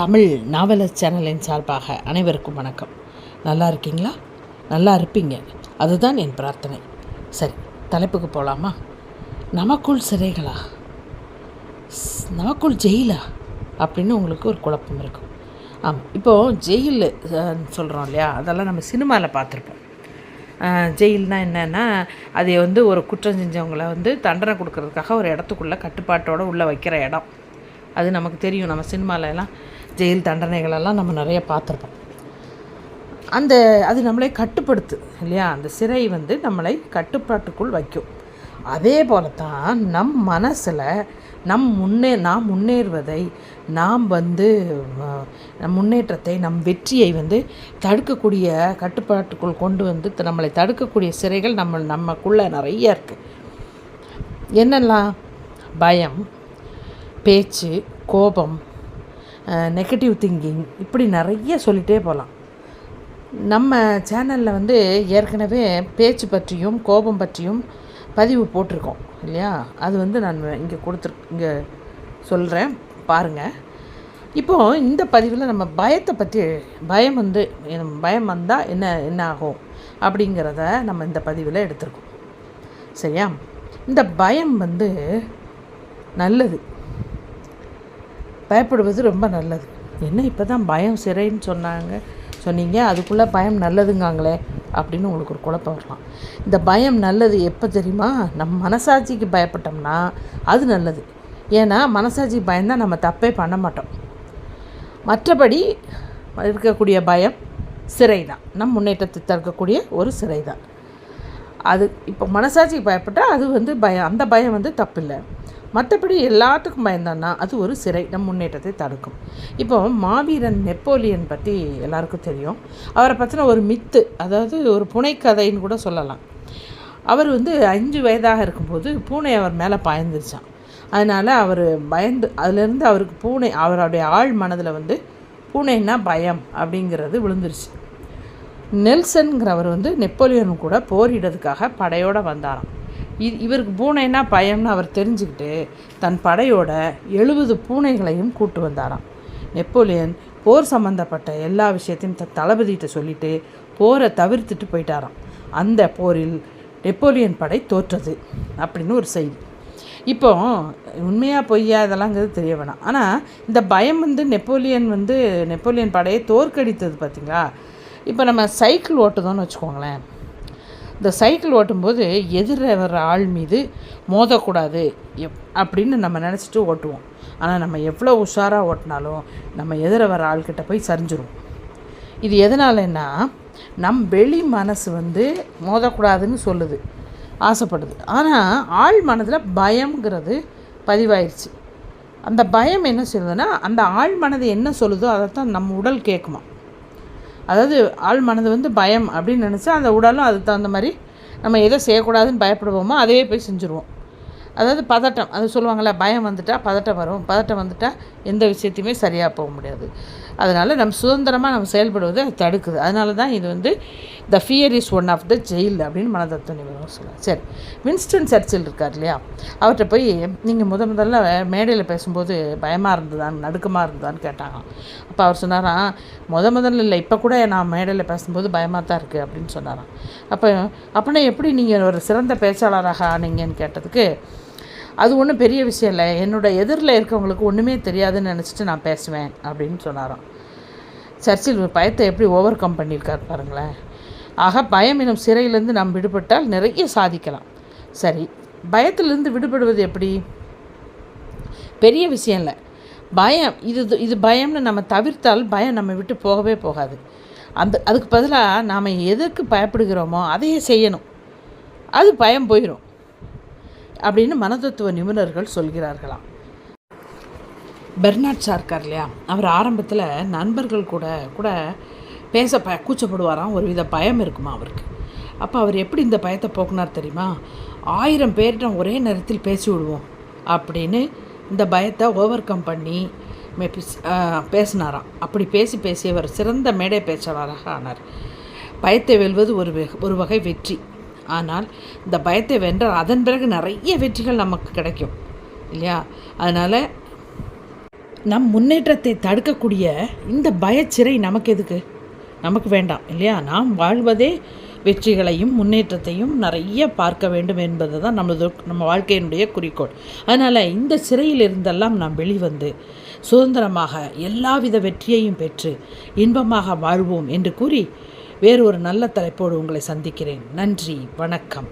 தமிழ் நாவலர் சேனலின் சார்பாக அனைவருக்கும் வணக்கம். நல்லா இருக்கீங்களா? நல்லா இருப்பீங்க. அதுதான் என் பிரார்த்தனை. சரி தலைப்புக்கு போகலாமா நமக்குள் சிறைகளா? ஸ், நமக்குள் ஜெயிலா? அப்படின்னு உங்களுக்கு ஒரு குழப்பம் இருக்கும். ஆமாம் இப்போது ஜெயில் சொல்கிறோம் இல்லையா? அதெல்லாம் நம்ம சினிமாவில் பார்த்துருப்போம். ஜெயில்னால் ஜெயில்னா என்னன்னா அது வந்து ஒரு குற்றம் செஞ்சவங்கள வந்து தண்டனை கொடுக்கறதுக்காக ஒரு இடத்துக்குள்ளே கட்டுப்பாட்டோடு உள்ளே வைக்கிற இடம். அது நமக்கு தெரியும். நம்ம சினிமாவிலலாம் ஜெயில் தண்டனைகளெல்லாம் நம்ம நிறைய பார்த்துருப்போம். அந்த அது நம்மளை கட்டுப்படுத்து இல்லையா? அந்த சிறை வந்து நம்மளை கட்டுப்பாட்டுக்குள் வைக்கும். அதே போல தான் நம் மனசில் நம் முன்னே நாம் முன்னேறுவதை நாம் வந்து நம் முன்னேற்றத்தை நம் வெற்றியை வந்து தடுக்கக்கூடிய கட்டுப்பாட்டுக்குள் கொண்டு வந்து த- நம்மளை தடுக்கக்கூடிய சிறைகள் நம்ம நமக்குள்ளே நிறைய இருக்குது என்னெல்லாம்? பயம் பேச்சு கோபம் நெகட்டிவ் திங்கிங் இப்படி நிறைய சொல்லிகிட்டே போகலாம் நம்ம சேனலில் வந்து ஏற்கனவே பேச்சு பற்றியும் கோபம் பற்றியும் பதிவு போட்டிருக்கோம் இல்லையா? அது வந்து நான் இங்கே கொடுத்துரு இங்கே சொல்கிறேன் பாருங்கள் இப்போது இந்த பதிவில் நம்ம பயத்தை பற்றி பயம் வந்து பயம் வந்தால் என்ன என்ன ஆகும்? அப்படிங்கிறத நம்ம இந்த பதிவில் எடுத்திருக்கோம். சரியா? இந்த பயம் வந்து நல்லது. பயப்படுவது ரொம்ப நல்லது. என்ன இப்போ தான் பயம் சிறைன்னு சொன்னாங்க? சொன்னீங்க அதுக்குள்ளே பயம் நல்லதுங்காங்களே? அப்படின்னு உங்களுக்கு ஒரு குழப்பம் வரலாம். இந்த பயம் நல்லது எப்போ தெரியுமா? நம்ம மனசாட்சிக்கு பயப்பட்டோம்னா அது நல்லது. ஏன்னா மனசாட்சி பயந்தான் நம்ம தப்பே பண்ண மாட்டோம். மற்றபடி இருக்கக்கூடிய பயம் சிறை தான் நம் முன்னேற்றத்தை தடுக்கக்கூடிய ஒரு சிறை தான் அது இப்போ மனசாட்சிக்கு பயப்பட்டால் அது வந்து பயம் அந்த பயம் வந்து தப்பில்லை. மற்றபடி எல்லாத்துக்கும் பயந்தான்னா அது ஒரு சிறை நம் முன்னேற்றத்தை தடுக்கும். இப்போ மாவீரன் நெப்போலியன் பற்றி எல்லாருக்கும் தெரியும். அவரை பற்றின ஒரு மித்து அதாவது ஒரு புனைக்கதைன்னு கூட சொல்லலாம். அவர் வந்து அஞ்சு வயதாக இருக்கும்போது பூனை அவர் மேலே பாய்ந்துருச்சான் அதனால் அவர் பயந்து அதுலேருந்து அவருக்கு பூனை அவருடைய ஆழ் மனதில் வந்து பூனைன்னா பயம் அப்படிங்கிறது விழுந்துருச்சு. நெல்சன்கிறவர் வந்து நெப்போலியன் கூட போரிடுறதுக்காக படையோடு வந்தாராம். இவருக்கு பூனைன்னா பயம்னு அவர் தெரிஞ்சுக்கிட்டு தன் படையோட எழுபது பூனைகளையும் கூட்டு வந்தாராம். நெப்போலியன் போர் சம்மந்தப்பட்ட எல்லா விஷயத்தையும் தன் தளபதிகிட்ட சொல்லிட்டு போரை தவிர்த்துட்டு போயிட்டாராம். அந்த போரில் நெப்போலியன் படை தோற்றது அப்படின்னு ஒரு செய்தி. இப்போ உண்மையாக பொய்யா இதெல்லாங்கிறது தெரிய வேணாம். ஆனால் இந்த பயம் வந்து நெப்போலியன் வந்து நெப்போலியன் படையை தோற்கடித்தது பார்த்தீங்களா இப்போ நம்ம சைக்கிள் ஓட்டுதோன்னு வச்சுக்கோங்களேன். இந்த சைக்கிள் ஓட்டும்போது எதிர வர்ற ஆள் மீது மோதக்கூடாது. எப் அப்படின்னு நம்ம நினச்சிட்டு ஓட்டுவோம். ஆனால் நம்ம எவ்வளோ உஷாராக ஓட்டினாலும் நம்ம எதிர வர ஆள்கிட்ட போய் சரிஞ்சிரும். இது எதனாலன்னா நம் வெளி மனசு வந்து மோதக்கூடாதுன்னு சொல்லுது ஆசைப்படுது. ஆனால் ஆள் மனதில் பயம்ங்கிறது பதிவாயிருச்சு. அந்த பயம் என்ன சொல்லுதுன்னா அந்த ஆள் மனது என்ன சொல்லுதோ அதைத்தான் நம்ம உடல் கேட்குமா அதாவது ஆள் மனது வந்து பயம் அப்படின்னு நினச்சா அந்த உடலும் அதுக்கு தகுந்த மாதிரி நம்ம எதை செய்யக்கூடாதுன்னு பயப்படுவோமோ அதையே போய் செஞ்சுருவோம். அதாவது பதட்டம் அது சொல்லுவாங்கள்ல பயம் வந்துட்டால் பதட்டம் வரும். பதட்டம் வந்துட்டால் எந்த விஷயத்தையுமே சரியாக போக முடியாது. அதனால் நம்ம சுதந்திரமாக நம்ம செயல்படுவதை தடுக்குது. அதனால தான் இது வந்து the fear is one of the jail அப்படின்னு மனதத்துவ நிபுணர் சொல்லலாம் சரி வின்ஸ்டன் சர்ச்சில் இருக்கார் இல்லையா? அவர்கிட்ட போய் நீங்கள் முத முதல்ல மேடையில் பேசும்போது பயமாக இருந்ததான் நடுக்கமாக இருந்ததான்னு கேட்டாங்க அப்போ அவர் சொன்னாராம் முத முதல்ல இல்லை இப்போ கூட நான் மேடையில் பேசும்போது பயமாக தான் இருக்குது அப்படின்னு சொன்னாராம். அப்போ அப்படின்னா எப்படி நீங்கள் ஒரு சிறந்த பேச்சாளராக ஆனீங்கன்னு கேட்டதுக்கு அது ஒன்றும் பெரிய விஷயம் இல்லை. என்னோட எதிரில் இருக்கவங்களுக்கு ஒன்றுமே தெரியாதுன்னு நினச்சிட்டு நான் பேசுவேன் அப்படின்னு சொன்னாராம். சர்ச்சில் பயத்தை எப்படி ஓவர் கம் பண்ணியிருக்கார் பாருங்களேன். ஆக பயம் எனும் சிறையிலேருந்து நாம் விடுபட்டால் நிறைய சாதிக்கலாம். சரி பயத்திலிருந்து விடுபடுவது எப்படி? பெரிய விஷயம் இல்லை. பயம் இது இது பயம்னு நம்ம தவிர்த்தால் பயம் நம்ம விட்டு போகவே போகாது. அந்த அதுக்கு பதிலாக நாம் எதற்கு பயப்படுகிறோமோ அதையே செய்யணும். அது பயம் போயிடும் அப்படின்னு மனதத்துவ நிபுணர்கள் சொல்கிறார்களாம். பெர்னாட் ஷா இருக்கார் இல்லையா? அவர் ஆரம்பத்தில் நண்பர்கள் கூட கூட பேச ப கூச்சப்படுவாராம். ஒரு வித பயம் இருக்குமா அவருக்கு? அப்போ அவர் எப்படி இந்த பயத்தை போக்குனார் தெரியுமா? ஆயிரம் பேர்கிட்ட ஒரே நேரத்தில் பேசி விடுவோம் அப்படின்னு இந்த பயத்தை ஓவர் கம் பண்ணி மே- பேசினாராம். அப்படி பேசி பேசி அவர் சிறந்த மேடை பேச்சாளராக ஆனார். பயத்தை வெல்வது ஒரு ஒரு வகை வெற்றி. ஆனால் இந்த பயத்தை வென்றால் அதன் பிறகு நிறைய வெற்றிகள் நமக்கு கிடைக்கும். இல்லையா? அதனால் நம் முன்னேற்றத்தை தடுக்கக்கூடிய இந்த பயச்சிறை நமக்கு எதுக்கு? நமக்கு வேண்டாம் இல்லையா? நாம் வாழ்வதே வெற்றிகளையும் முன்னேற்றத்தையும் நிறைய பார்க்க வேண்டும் என்பது தான் நமது நம்ம வாழ்க்கையினுடைய குறிக்கோள். அதனால் இந்த சிறையில் இருந்தெல்லாம் நாம் வெளிவந்து சுதந்திரமாக எல்லாவித வெற்றியையும் பெற்று இன்பமாக வாழ்வோம் என்று கூறி வேறு ஒரு நல்ல தலைப்போடு உங்களை சந்திக்கிறேன். நன்றி வணக்கம்.